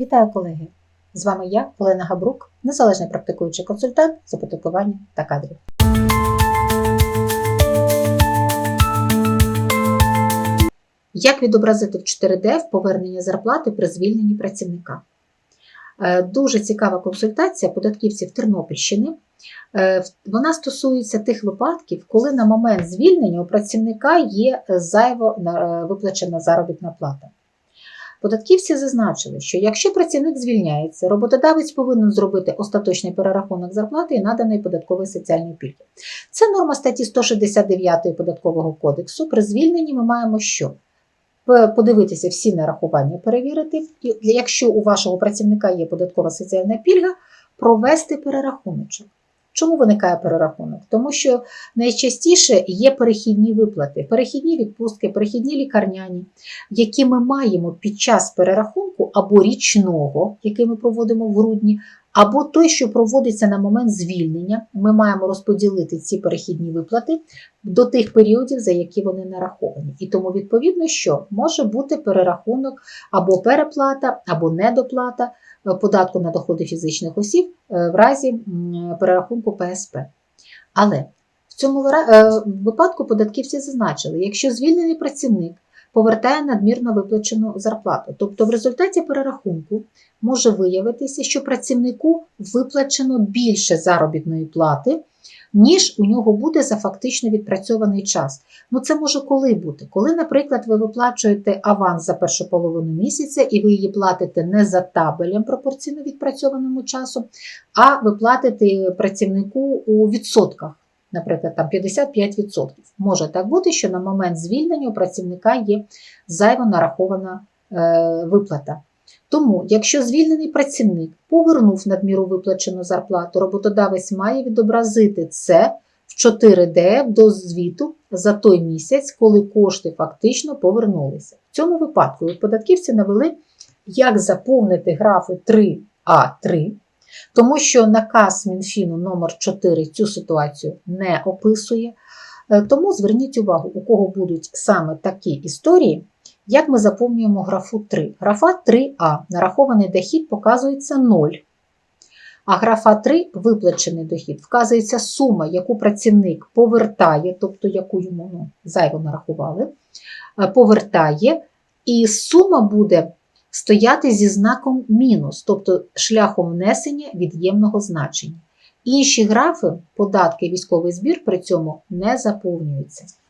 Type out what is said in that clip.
Вітаю, колеги! З вами я, Олена Габрук, незалежний практикуючий консультант з оподаткування та кадрів. Як відобразити в 4D в повернення зарплати при звільненні працівника? Е, Дуже цікава консультація податківців Тернопільщини. Е, Вона стосується тих випадків, коли на момент звільнення у працівника є зайво е, виплачена заробітна плата. Податківці зазначили, що якщо працівник звільняється, роботодавець повинен зробити остаточний перерахунок зарплати і наданої податкової соціальної пільги. Це норма статті 169 Податкового кодексу. При звільненні ми маємо що? Подивитися всі нарахування, перевірити. Якщо у вашого працівника є податкова соціальна пільга, провести перерахуночок. Чому виникає перерахунок? Тому що найчастіше є перехідні виплати, перехідні відпустки, перехідні лікарняні, які ми маємо під час перерахунку або річного, який ми проводимо в грудні, або той, що проводиться на момент звільнення. Ми маємо розподілити ці перехідні виплати до тих періодів, за які вони нараховані. І тому, відповідно, що може бути перерахунок або переплата, або недоплата е, податку на доходи фізичних осіб е, в разі перерахунку ПСП. Але в цьому е, випадку податківці зазначили, якщо звільнений працівник повертає надмірно виплачену зарплату, тобто в результаті перерахунку може виявитися, що працівнику виплачено більше заробітної плати, ніж у нього буде за фактично відпрацьований час. Ну це може коли бути? Коли, наприклад, ви виплачуєте аванс за першу половину місяця і ви її платите не за табелем пропорційно відпрацьованому часу, а ви платите працівнику у відсотках. Наприклад, там 55%. Може так бути, що на момент звільнення у працівника є зайво нарахована е, виплата. Тому, якщо звільнений працівник повернув надміру виплачену зарплату, роботодавець має відобразити це в 4D до звіту за той місяць, коли кошти фактично повернулися. В цьому випадку податківці навели, як заповнити графи 3А3, тому що наказ Мінфіну номер 4 цю ситуацію не описує. Е, Тому зверніть увагу, у кого будуть саме такі історії, як ми заповнюємо графу 3. Графа 3А, нарахований дохід показується 0. А графа 3 виплачений дохід, вказується сума, яку працівник повертає, тобто яку йому ну, зайво нарахували, е, повертає, і сума буде стояти зі знаком мінус, тобто шляхом внесення від'ємного значення. Інші графи, податки військовий збір при цьому не заповнюються.